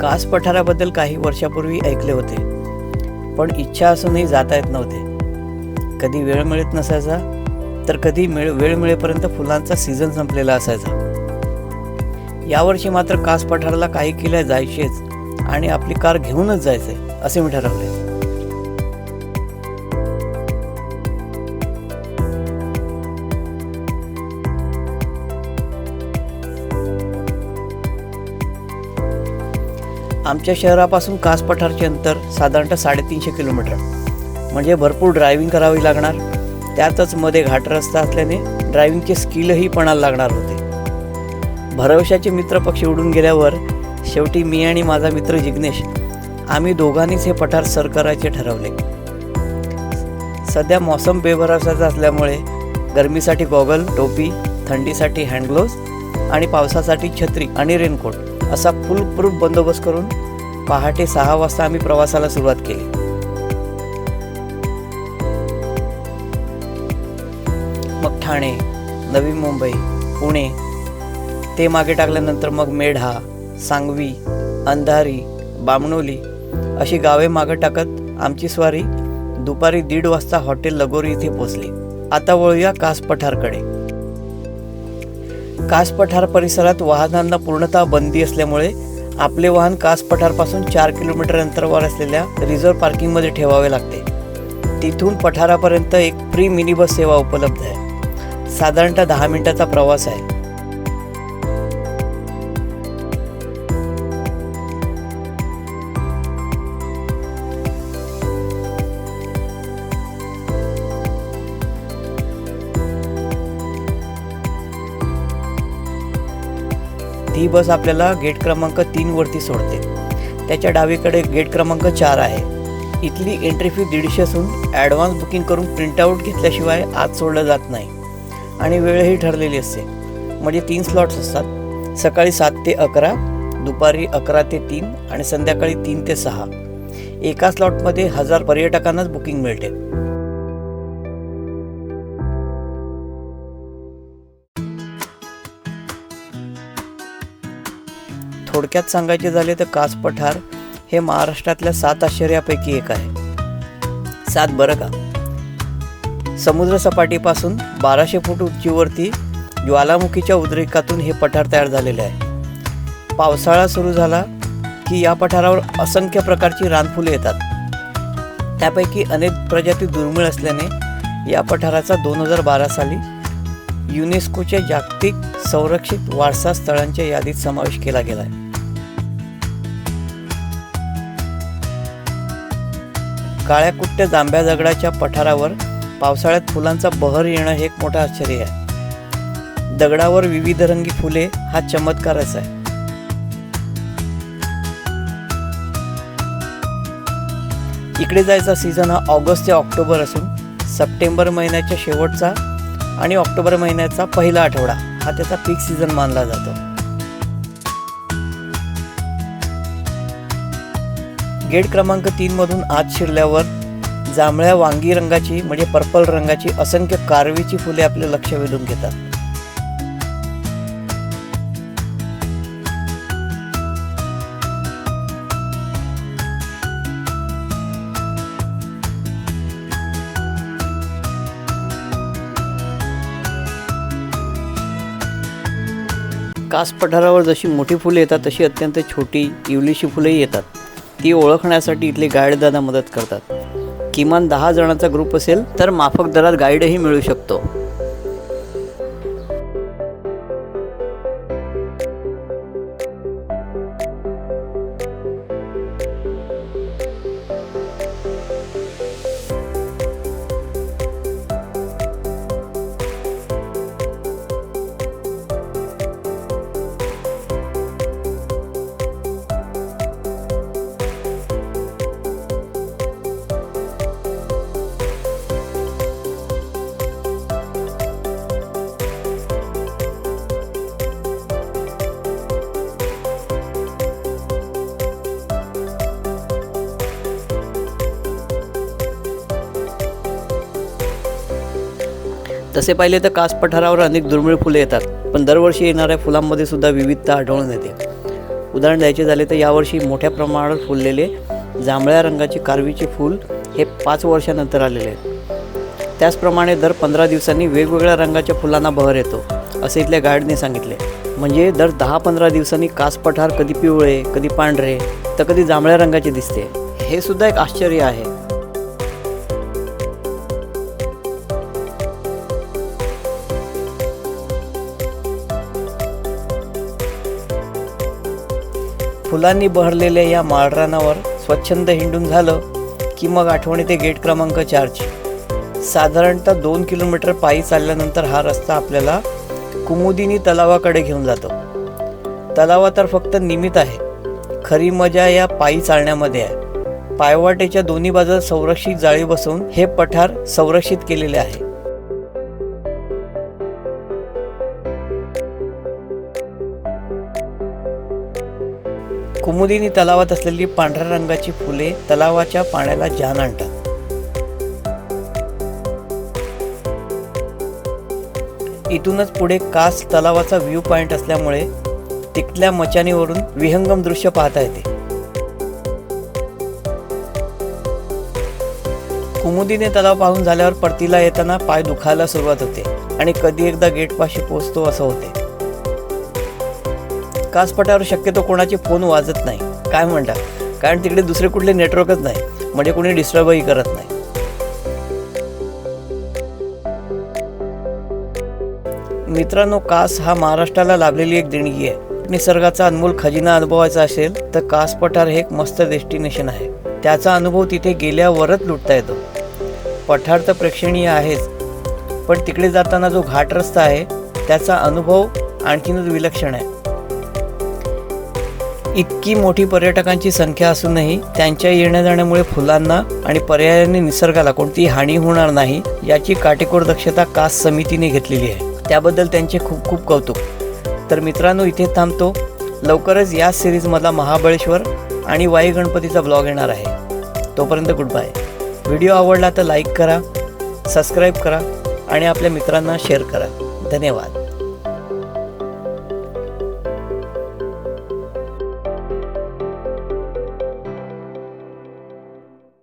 कास पठाराबद्दल काही वर्षापूर्वी ऐकले होते. पण इच्छा असूनही जाता येत नव्हते. कधी वेळ मिळत नसायचा तर कधी मिळ वेळ मिळेपर्यंत फुलांचा सीझन संपलेला असायचा. यावर्षी मात्र कास पठाराला काही केल्या जायचेच आणि आपली कार घेऊनच जायचे असे मी ठरवले. आमच्या शहरापासून कास पठारचे अंतर साधारणतः साडेतीनशे किलोमीटर. म्हणजे भरपूर ड्रायव्हिंग करावी लागणार. त्यातच मध्ये घाट रस्ता असल्याने ड्रायव्हिंगचे स्किलही पणाला लागणार होते. भरवशाचे मित्र पक्षी उडून गेल्यावर शेवटी मी आणि माझा मित्र जिग्नेश आम्ही दोघांनीच हे पठार सर करायचे ठरवले. सध्या मौसम बेभरवशाचा असल्यामुळे गरमीसाठी गॉगल टोपी थंडीसाठी हँडग्लोव्ज आणि पावसासाठी छत्री आणि रेनकोट असा फुल प्रूफ बंदोबस्त करून पहाटे सहा वाजता आम्ही प्रवासाला सुरुवात केली. मग ठाणे नवी मुंबई पुणे ते मागे टाकल्यानंतर मग मेढा सांगवी अंधारी बामणोली अशी गावे मागे टाकत आमची स्वारी दुपारी दीड वाजता हॉटेल लगोरी इथे पोचली आता वळूया कास पठारकडे कास पठार परिसरात वाहनांना पूर्णतः बंदी असल्यामुळे आपले वाहन कास पठारपासून चार किलोमीटर अंतरावर असलेल्या रिझर्व्ह पार्किंगमध्ये ठेवावे लागते. तिथून पठारापर्यंत एक प्री मिनी बस सेवा उपलब्ध आहे. साधारणतः दहा मिनिटाचा प्रवास आहे. ती बस आपल्याला गेट क्रमांक तीनवरती सोडते. त्याच्या डावीकडे गेट क्रमांक चार आहे. इथली एंट्री फी दीडशे असून ॲडव्हान्स बुकिंग करून प्रिंटआउट घेतल्याशिवाय आत सोडलं जात नाही. आणि वेळही ठरलेली असते. म्हणजे तीन स्लॉट्स असतात. सकाळी सात ते अकरा दुपारी अकरा ते तीन आणि संध्याकाळी तीन ते सहा. एका स्लॉटमध्ये हजार पर्यटकांनाच बुकिंग मिळते. थोडक्यात सांगायचे झाले तर कास पठार हे महाराष्ट्रातल्या सात आश्चर्यापैकी एक आहे. सात बरं का? समुद्रसपाटीपासून बाराशे फूट उंचीवरती ज्वालामुखीच्या उद्रेकातून हे पठार तयार झालेले आहे. पावसाळा सुरू झाला की या पठारावर असंख्य प्रकारची रानफुले येतात. त्यापैकी अनेक प्रजाती दुर्मिळ असल्याने या पठाराचा दोन हजार बारा साली युनेस्कोच्या जागतिक संरक्षित वारसा स्थळांच्या यादीत समावेश केला गेला आहे काळ्या कुट्ट जांभ्या दगडाच्या पठारावर पावसाळ्यात फुलांचा बहर येणं हे एक मोठं आश्चर्य आहे. दगडावर विविध रंगी फुले हा चमत्कारच आहे. इकडे जायचा सीझन हा ऑगस्ट ते ऑक्टोबर असून सप्टेंबर महिन्याच्या शेवटचा आणि ऑक्टोबर महिन्याचा पहिला आठवडा हा त्याचा पीक सीझन मानला जातो. गेट क्रमांक तीन मधून आत शिरल्यावर जांभळ्या वांगी रंगाची म्हणजे पर्पल रंगाची असंख्य कारवीची फुले आपले लक्ष वेधून घेतात. कास पठारावर जशी मोठी फुले येतात तशी अत्यंत छोटी इवलीशी फुलेही येतात. ती ओळखण्यासाठी इथले गाईड दादा मदत करतात. किमान दहा जणांचा ग्रुप असेल तर माफक दरात गाईडही मिळू शकतो. तसे पाहिले तर कास पठारावर अनेक दुर्मिळ फुले येतात पण दरवर्षी येणाऱ्या फुलांमध्ये सुद्धा विविधता आढळून येते. उदाहरण द्यायचे झाले तर यावर्षी मोठ्या प्रमाणावर फुललेले जांभळ्या रंगाचे कारवीचे फूल हे पाच वर्षानंतर आलेले आहेत. त्याचप्रमाणे दर पंधरा दिवसांनी वेगवेगळ्या रंगाच्या फुलांना बहर येतो असे इथल्या गाईडने सांगितले. म्हणजे दर दहा पंधरा दिवसांनी कास पठार कधी पिवळे कधी पांढरे तर कधी जांभळ्या रंगाचे दिसते. हे सुद्धा एक आश्चर्य आहे. फुलांनी बहरलेल्या या माळरानावर स्वच्छंद हिंडून झालं की मग आठवणी ते गेट क्रमांक चारची. साधारणतः दोन किलोमीटर पायी चालल्यानंतर हा रस्ता आपल्याला कुमुदिनी तलावाकडे घेऊन जातो. तलावा तर फक्त निमित आहे. खरी मजा या पायी चालण्यामध्ये आहे. पायवाटेच्या दोन्ही बाजूला संरक्षित जाळी बसवून हे पठार संरक्षित केलेले आहे. कुमुदिनी तलावात असलेली पांढऱ्या रंगाची फुले तलावाच्या पाण्याला जान आणतात. इथूनच पुढे कास तलावाचा व्ह्यू पॉइंट असल्यामुळे तिथल्या मचानीवरून विहंगम दृश्य पाहता येते. कुमुदीने तलाव पाहून झाल्यावर परतीला येताना पाय दुखायला सुरुवात होते आणि कधी एकदा गेटपाशी पोचतो असं होते. कासपटावर शक्यतो कोणाचे फोन वाजत नाही. काय म्हणता? कारण तिकडे दुसरे कुठले नेटवर्कच नाही. म्हणजे कोणी डिस्टर्बही करत नाही. मित्रांनो कास हा महाराष्ट्राला लाभलेली एक देणगी आहे. निसर्गाचा अनमोल खजिना अनुभवायचा असेल तर कास पठार हे एक मस्त डेस्टिनेशन आहे. त्याचा अनुभव तिथे गेल्यावरच लुटता येतो. पठार तर प्रेक्षणीय आहेच. पण तिकडे जाताना जो घाट रस्ता आहे त्याचा अनुभव आणखीनच विलक्षण आहे. इतकी मोठी पर्यटकांची संख्या असूनही त्यांच्या येण्या जाण्यामुळे फुलांना आणि पर्यायाने निसर्गाला कोणतीही हानी होणार नाही याची काटेकोर दक्षता कास समितीने घेतलेली आहे. त्याबद्दल त्यांचे खूप खूप कौतुक. तर मित्रांनो इथे थांबतो. लवकरच या सिरीजमधला महाबळेश्वर आणि वाई गणपतीचा ब्लॉग येणार आहे. तोपर्यंत गुड बाय व्हिडिओ आवडला तर लाईक करा सबस्क्राईब करा आणि आपल्या मित्रांना शेअर करा. धन्यवाद.